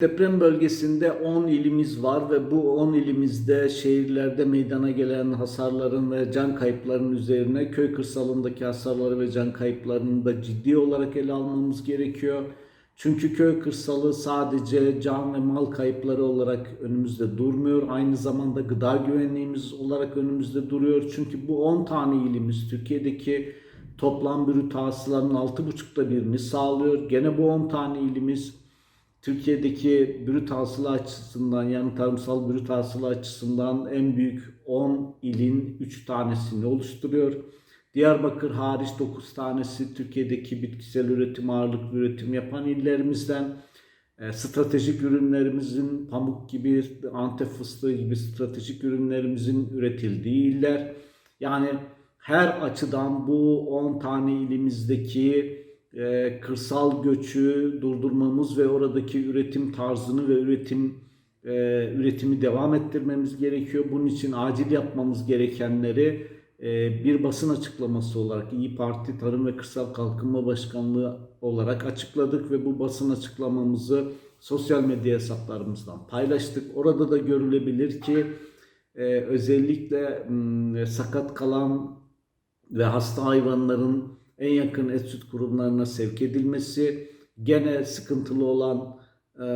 Deprem bölgesinde 10 ilimiz var ve bu 10 ilimizde şehirlerde meydana gelen hasarların ve can kayıplarının üzerine köy kırsalındaki hasarları ve can kayıplarını da ciddi olarak ele almamız gerekiyor. Çünkü köy kırsalı sadece can ve mal kayıpları olarak önümüzde durmuyor. Aynı zamanda gıda güvenliğimiz olarak önümüzde duruyor. Çünkü bu 10 tane ilimiz Türkiye'deki toplam brüt hasılanın 6,5'ta birini sağlıyor. Gene bu 10 tane ilimiz Türkiye'deki brüt hasıla açısından yani tarımsal brüt hasıla açısından en büyük 10 ilin 3 tanesini oluşturuyor. Diyarbakır hariç 9 tanesi Türkiye'deki bitkisel üretim ağırlıklı üretim yapan illerimizden. E, stratejik ürünlerimizin pamuk gibi, antep fıstığı gibi stratejik ürünlerimizin üretildiği iller. Yani her açıdan bu 10 tane ilimizdeki e, kırsal göçü durdurmamız ve oradaki üretim tarzını ve üretim e, üretimi devam ettirmemiz gerekiyor. Bunun için acil yapmamız gerekenleri e, bir basın açıklaması olarak İyi Parti Tarım ve Kırsal Kalkınma Başkanlığı olarak açıkladık ve bu basın açıklamamızı sosyal medya hesaplarımızdan paylaştık. Orada da görülebilir ki e, özellikle sakat kalan ve hasta hayvanların en yakın et süt kurumlarına sevk edilmesi, gene sıkıntılı olan e,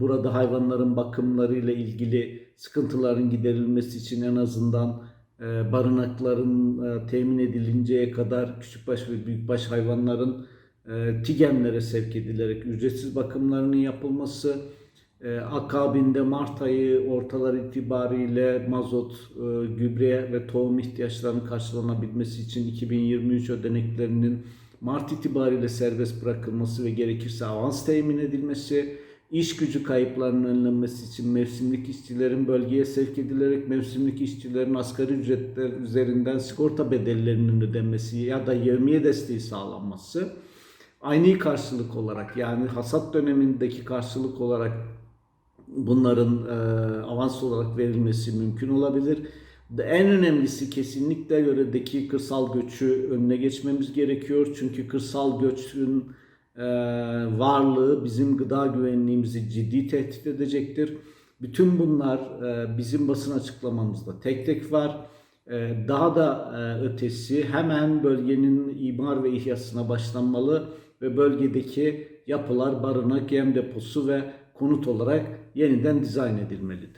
burada hayvanların bakımları ile ilgili sıkıntıların giderilmesi için en azından e, barınakların e, temin edilinceye kadar küçükbaş ve büyükbaş hayvanların e, TİGEM'lere sevk edilerek ücretsiz bakımlarının yapılması, e, akabinde Mart ayı ortalar itibariyle mazot, e, gübre ve tohum ihtiyaçlarının karşılanabilmesi için 2023 ödeneklerinin Mart itibariyle serbest bırakılması ve gerekirse avans temin edilmesi, iş gücü kayıplarının önlenmesi için mevsimlik işçilerin bölgeye sevk edilerek mevsimlik işçilerin asgari ücretler üzerinden sigorta bedellerinin ödenmesi ya da yevmiye desteği sağlanması, aynı karşılık olarak yani hasat dönemindeki karşılık olarak bunların e, avans olarak verilmesi mümkün olabilir. En önemlisi kesinlikle yöredeki kırsal göçü önüne geçmemiz gerekiyor. Çünkü kırsal göçün e, varlığı bizim gıda güvenliğimizi ciddi tehdit edecektir. Bütün bunlar e, bizim basın açıklamamızda tek tek var. E, daha da e, ötesi hemen bölgenin imar ve ihyasına başlanmalı ve bölgedeki yapılar barınak, yem deposu ve konut olarak yeniden dizayn edilmelidir.